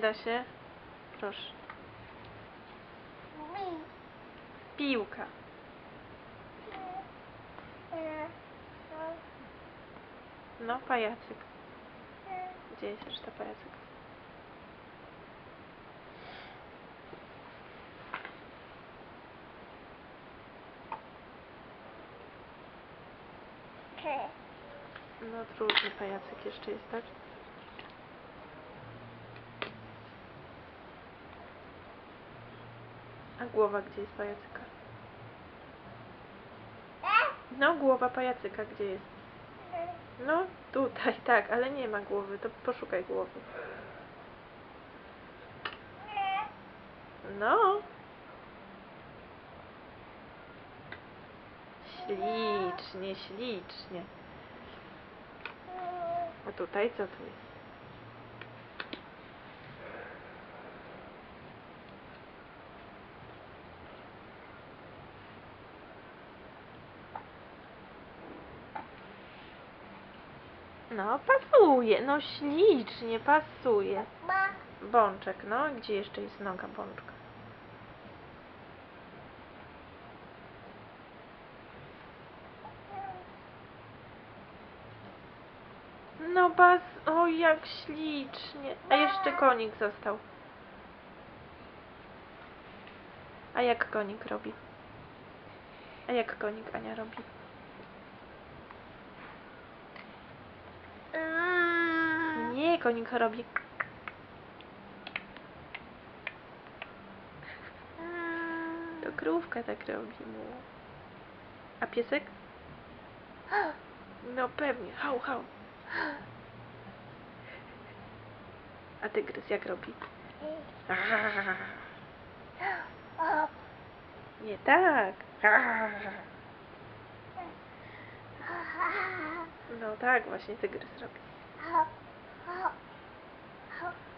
da się. Proszę. Piłka. No, pajacyk. Gdzie jest reszta pajacyka? No, trudny pajacyk jeszcze jest, tak? A głowa gdzie jest pajacyka? No, głowa pajacyka gdzie jest? No, tutaj, tak, ale nie ma głowy, to poszukaj głowy. No. Ślicznie, ślicznie. A tutaj co tu jest? No, pasuje, no ślicznie, pasuje. Bączek, no, gdzie jeszcze jest noga bączka? No bas, o jak ślicznie. A jeszcze konik został. A jak konik robi? A jak konik Ania robi? Nie, konik robi. To krówka tak robi mu. A piesek? No pewnie, hał, hał. A tygrys jak robi? Nie tak. No tak, właśnie tygrys robi. 好好。